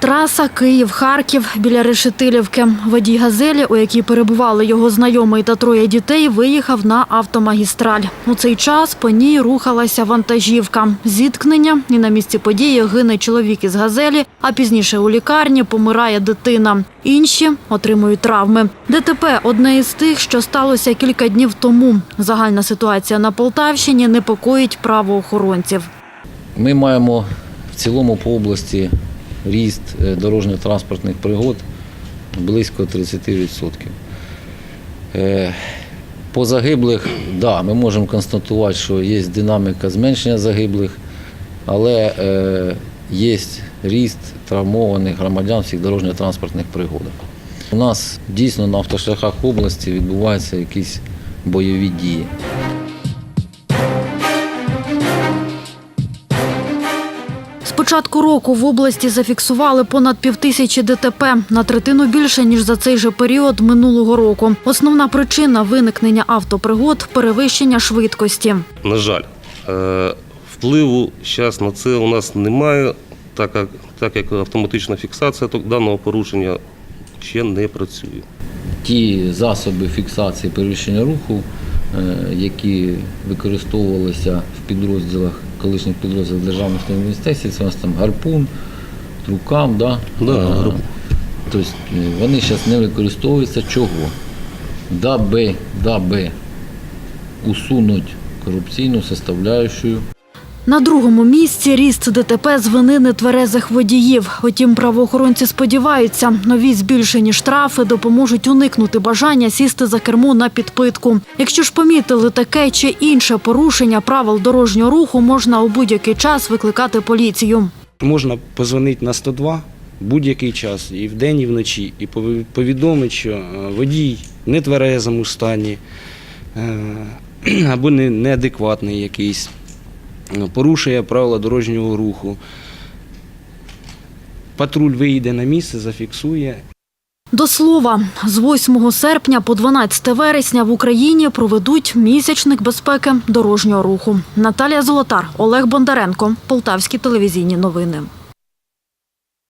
Траса Київ-Харків біля Решетилівки. Водій газелі, у якій перебували його знайомий та троє дітей, виїхав на автомагістраль. У цей час по ній рухалася вантажівка. Зіткнення і на місці події гине чоловік із газелі, а пізніше у лікарні помирає дитина. Інші отримують травми. ДТП – одне із тих, що сталося кілька днів тому. Загальна ситуація на Полтавщині непокоїть правоохоронців. Ми маємо в цілому по області ріст е, дорожньо-транспортних пригод близько 30%. Е, По загиблих, да, ми можемо констатувати, що є динаміка зменшення загиблих, але е, є ріст травмованих громадян всіх дорожньо-транспортних пригодах. У нас дійсно на автошляхах області відбуваються якісь бойові дії. Початку року в області зафіксували понад півтисячі ДТП на третину більше ніж за цей же період минулого року. Основна причина виникнення автопригод перевищення швидкості. На жаль, е, впливу зараз на це у нас немає, так як, так як автоматична фіксація даного порушення ще не працює. ті засоби фіксації перевищення руху, які використовувалися в підрозділах, колишніх підрозділах державних міністерств, це у нас там гарпун, трукам, да? Да, Е. Тобто е, вони зараз не використовуються чого? Даби, даби усунуть корупційну составляющу На другому місці ріст ДТП з вини нетверезих водіїв. Утім, правоохоронці сподіваються, нові збільшені штрафи допоможуть уникнути бажання сісти за кермо на підпитку. Якщо ж помітили таке чи інше порушення правил дорожнього руху, можна у будь-який час викликати поліцію. Можна позвонити на 102 будь-який час, і вдень, і вночі, і пові- повідомити, що е, водій в нетверезому стані е, або не- неадекватний якийсь, порушує правила дорожнього руху. Патруль виїде на місце, зафіксує До слова, з 8 серпня по 12 вересня в Україні проведуть місячник безпеки дорожнього руху. Наталія Золотар, Олег Бондаренко, Полтавські телевізійні новини.